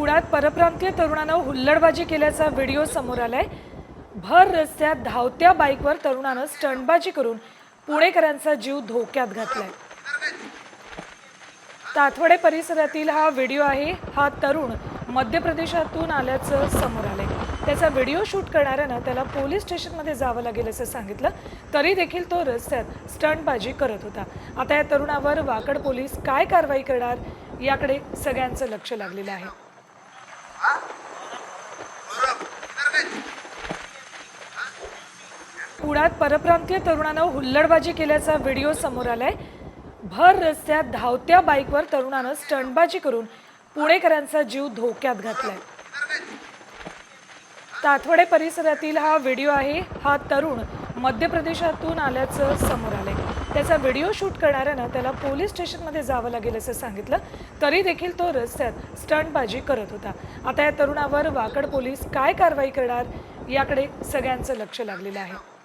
पुण्यात परप्रांतीय तरुणानं हुल्लडबाजी केल्याचा व्हिडिओ समोर आलाय. भर रस्त्यात धावत्या बाईकवर तरुणानं स्टंटबाजी करून पुणेकरांचा जीव धोक्यात घातलाय. तातवडे परिसरातील हा व्हिडिओ आहे हा तरुण मध्य प्रदेशातून आल्याचं समोर आलंय. त्याचा व्हिडिओ शूट करणाऱ्यानं त्याला पोलीस स्टेशनमध्ये जावं लागेल असं सांगितलं. तरी देखील तो रस्त्यात स्टंटबाजी करत होता. आता या तरुणावर वाकड पोलीस काय कारवाई करणार याकडे सगळ्यांचं लक्ष लागलेलं आहे. पुण्यात परप्रांतीय तरुणानं हुल्लडबाजी केल्याचा व्हिडिओ समोर आलाय. भर रस्त्यात धावत्या बाईकवर तरुणानं स्टंटबाजी करून पुणेकरांचा जीव धोक्यात घातलाय. तातवडे परिसरातील हा व्हिडिओ आहे. हा तरुण मध्य प्रदेशातून आल्याचं समोर आलंय. त्याचा व्हिडिओ शूट करणाऱ्यानं त्याला पोलीस स्टेशनमध्ये जावं लागेल असं सांगितलं. तरी देखील तो रस्त्यात स्टंटबाजी करत होता. आता या तरुणावर वाकड पोलीस काय कारवाई करणार याकडे सगळ्यांचं लक्ष लागलेलं आहे.